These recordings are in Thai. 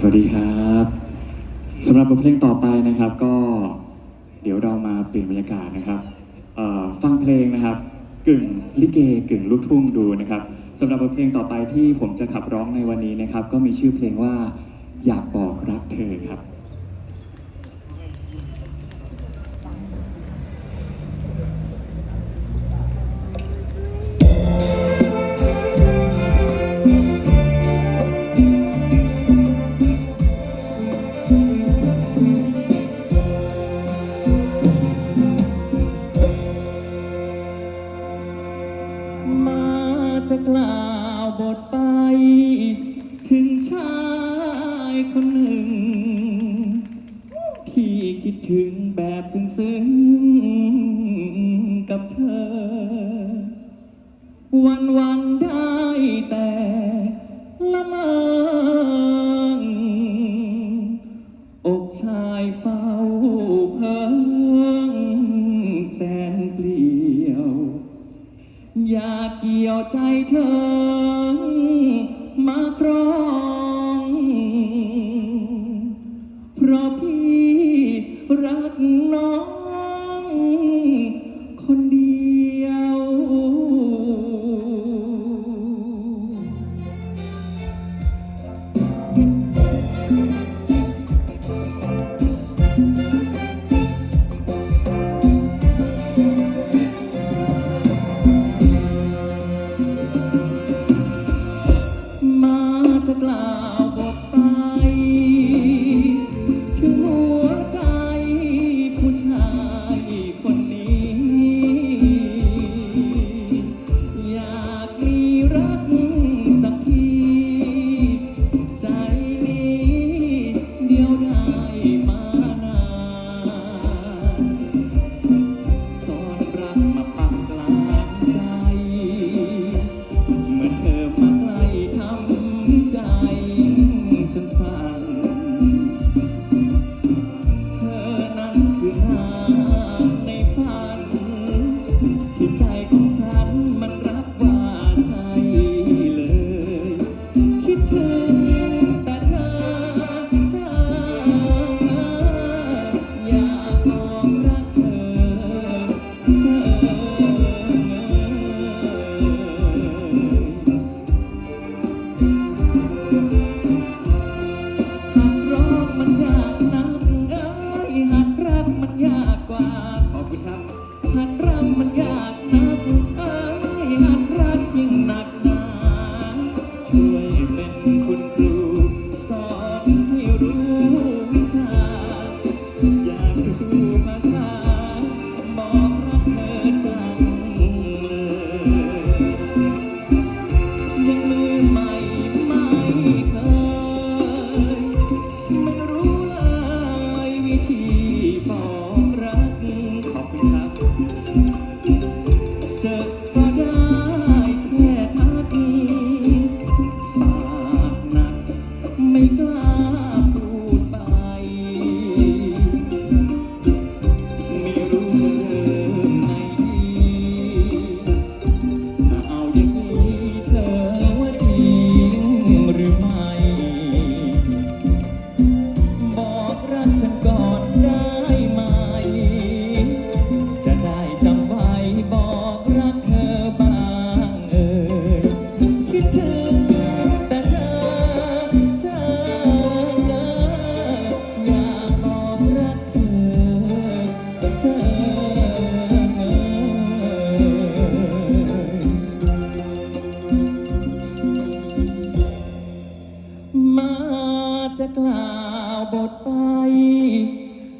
สวัสดีครับสำหรับบทเพลงต่อไปนะครับก็เดี๋ยวเรามาเปลี่ยนบรรยากาศนะครับฟังเพลงนะครับกึ่งลิเกกึ่งลูกทุ่งดูนะครับสำหรับบทเพลงต่อไปที่ผมจะขับร้องในวันนี้นะครับ ก็มีชื่อเพลงว่าอยากบอกรักเธอครับ ถึงแบบซึ้งๆ กับเธอ วันวันๆได้แต่ละเมออกชายเฝ้าเพิงแสนเปลี่ยว อย่าเกี่ยวใจเธอ mm-hmm.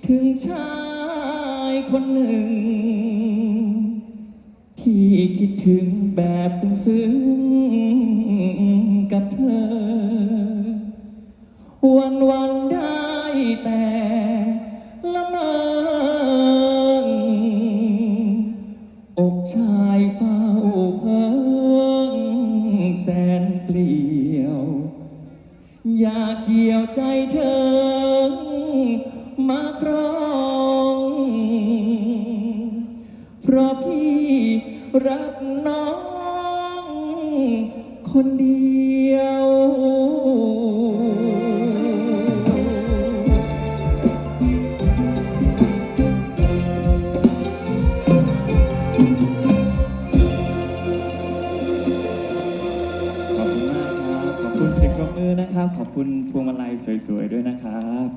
ถึงชายคนหนึ่ง ที่คิดถึงแบบซึ้งๆกับเธอ วันวันได้แต่ละเมออกชายเฝ้าเพิงแสนเปลี่ยว อย่าเกี่ยวใจเธอ ครองเพราะพี่รักน้อง คนเดียว ขอบคุณมากครับ ขอบคุณเสียงปรบมือนะครับ ขอบคุณพวงมาลัยสวยๆด้วยนะครับ